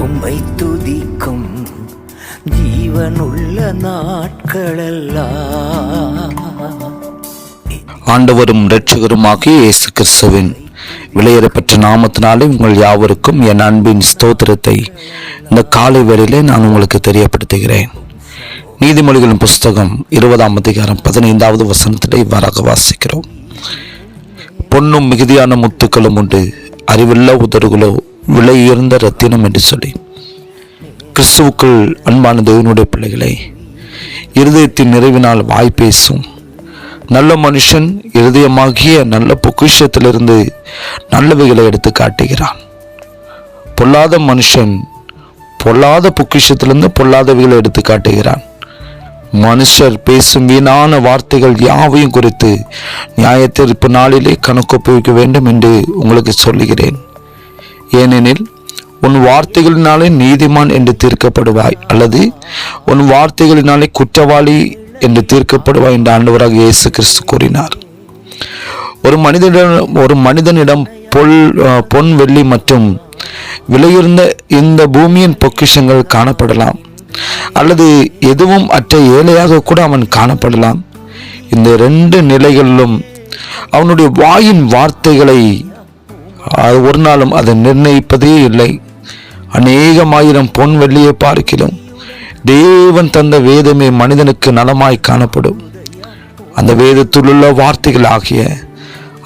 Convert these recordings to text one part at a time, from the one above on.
உம்மை துதிக்கும் ஜீவனுள்ள நாட்களெல்லாம். ஆண்டவரும் இரட்சகருமாகிய இயேசு கிறிஸ்துவின் விலையேறப்பட்ட நாமத்தினாலே உங்கள் யாவருக்கும் என் அன்பின் ஸ்தோத்திரத்தை இந்த காலை வேளையிலே நான் உங்களுக்கு தெரியப்படுத்துகிறேன். நீதிமொழிகளின் புஸ்தகம் இருபதாம் அதிகாரம் பதினைந்தாவது வசனத்திலே இவ்வாறாக வாசிக்கிறோம். பொன்னும் மிகுதியான முத்துக்களும் உண்டு அறிவுள்ள உதடுகளோ விலை உயர்ந்த ரத்தினம் என்று சொல்லி. கிறிஸ்துவுக்குள் அன்பான தேவனுடைய பிள்ளைகளை இருதயத்தின் நிறைவினால் வாய் பேசும் நல்ல மனுஷன் இருதயமாகிய நல்ல பொக்கிஷத்திலிருந்து நல்லவைகளை எடுத்து காட்டுகிறான். பொல்லாத மனுஷன் பொல்லாத பொக்கிஷத்திலிருந்து பொல்லாதவைகளை எடுத்து காட்டுகிறான். மனுஷர் பேசும் வீணான வார்த்தைகள் யாவையும் குறித்து நியாயத்தீர்ப்பு நாளிலே கணக்கொப்புவிக்க வேண்டும் என்று உங்களுக்கு சொல்லுகிறேன். ஏனெனில் உன் வார்த்தைகளினாலே நீதிமான் என்று தீர்க்கப்படுவாய் அல்லது உன் வார்த்தைகளினாலே குற்றவாளி என்று தீர்க்கப்படுவாய் என்று ஆண்டவராக இயேசு கிறிஸ்து கூறினார். ஒரு மனிதனிடம் ஒரு மனிதனிடம் பொல் பொன் வெள்ளி மற்றும் விலையுயர்ந்த இந்த பூமியின் பொக்கிஷங்கள் காணப்படலாம். அல்லது எதுவும் அற்ற ஏழையாக கூட அவன் காணப்படலாம். இந்த ரெண்டு நிலைகளிலும் அவனுடைய வாயின் வார்த்தைகளை அது ஒரு நாளும் அதை நிர்ணயிப்பதே இல்லை. அநேகமாயிரம் பொன் வெள்ளியை பார்க்கிறோம் தேவன் தந்த வேதமே மனிதனுக்கு நலமாய் காணப்படும். அந்த வேதத்திலுள்ள வார்த்தைகள் ஆகிய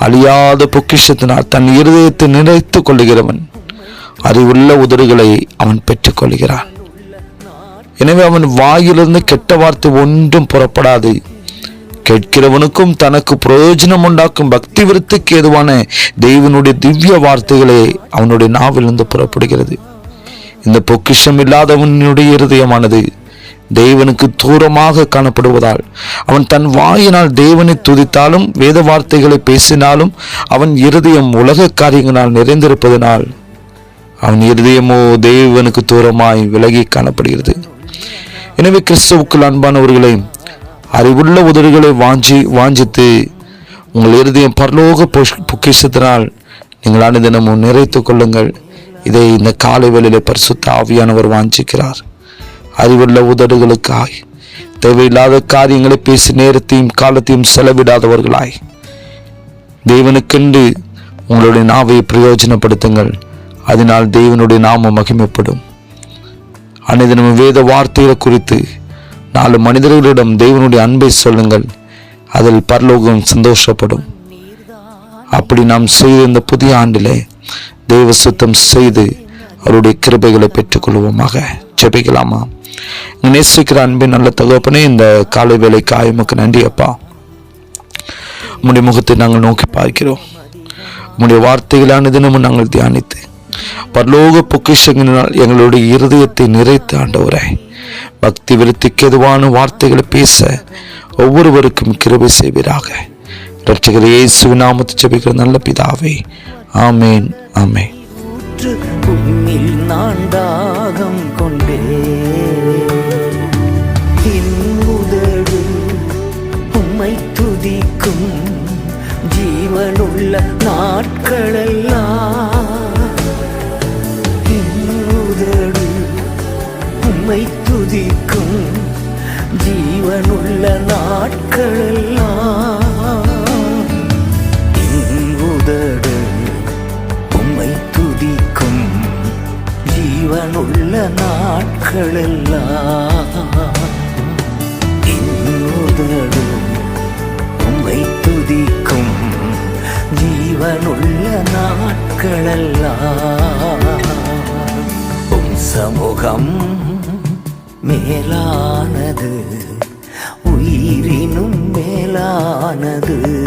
அழியாத பொக்கிஷத்தினால் தன் இருதயத்தை நினைத்து கொள்ளுகிறவன் அறிவுள்ள உதடுகளை அவன் பெற்றுக்கொள்கிறான் எனவே அவன் வாயிலிருந்து கெட்ட வார்த்தை ஒன்றும் புறப்படாது. கேட்கிறவனுக்கும் தனக்கு பிரயோஜனம் உண்டாக்கும் பக்தி விருத்திக்கு ஏதுவான தெய்வனுடைய திவ்ய வார்த்தைகளே அவனுடைய நாவிலிருந்து புறப்படுகிறது. இந்த பொக்கிஷம் இல்லாதவனுடைய இருதயமானது தேவனுக்கு தூரமாக காணப்படுவதால் அவன் தன் வாயினால் தேவனை துதித்தாலும் வேத வார்த்தைகளை பேசினாலும் அவன் இருதயம் உலக காரியங்களால் நிறைந்திருப்பதனால் அவன் இருதயமோ தேவனுக்கு தூரமாய் விலகி காணப்படுகிறது. எனவே கிறிஸ்துவுக்குள் அன்பானவர்களையும் அறிவுள்ள உதடுகளை வாஞ்சி வாஞ்சித்து உங்கள் இருதயம் பரலோக பொஷ்- பொக்கிஷத்தினால் நீங்கள் அனுதினமும் நிறைத்து கொள்ளுங்கள். இதை இந்த காலை வேளையில் பரிசுத்த ஆவியானவர் வாஞ்சிக்கிறார். அறிவுள்ள உதடுகளுக்காய் தேவையில்லாத காரியங்களை பேசி நேரத்தையும் காலத்தையும் செலவிடாதவர்களாய் தேவனுக்கென்று உங்களுடைய நாவை பிரயோஜனப்படுத்துங்கள். அதனால் தேவனுடைய நாமம் மகிமைப்படும். அனைதினமும் வேத வார்த்தைகளை குறித்து நாலு மனிதர்களிடம் தேவனுடைய அன்பை சொல்லுங்கள். அதில் பரலோகம் சந்தோஷப்படும். அப்படி நாம் செய்த இந்த புதிய ஆண்டிலே தெய்வ சுத்தம் செய்து அவருடைய கிருபைகளை பெற்றுக்கொள்வோமாக. ஜெபிக்கலாமா? நேசிக்கிற அன்பின் நல்ல தகப்பனே இந்த காலை வேலைக்கு காயமுக்கு நன்றி அப்பா. உம்முடைய முகத்தை நாங்கள் நோக்கி பார்க்கிறோம். உம்முடைய வார்த்தைகளான தினமும் நாங்கள் தியானித்து பரலோக பொக்கிஷங்களினால் எங்களுடைய இருதயத்தை நிறைத்து ஆண்டவரே. பக்தி விருத்திக்கு எதுவான வார்த்தைகளை பேச ஒவ்வொருவருக்கும் கிருபை செய்வீராக. ரட்சகர் இயேசுவின் நாமத்தை நல்ல பிதாவே ஆமேன் ஆமேன். நான் தாகம் கொண்டே உதடு உம்மை துதிக்கும் ஜீவனுள்ள நாட்களெல்லாம். உதடு உம்மை துதிக்கும் ஜீவனுள்ள நாட்களெல்லாம். உதடு உம்மை துதிக்கும் ஜீவனுள்ள நாட்களெல்லாம். உதடு உம்மை துதிக்கும் ஜீவனுள்ள நாட்களெல்லாம். உம் சமூகம் மேலானது. உயிரினும் மேலானது.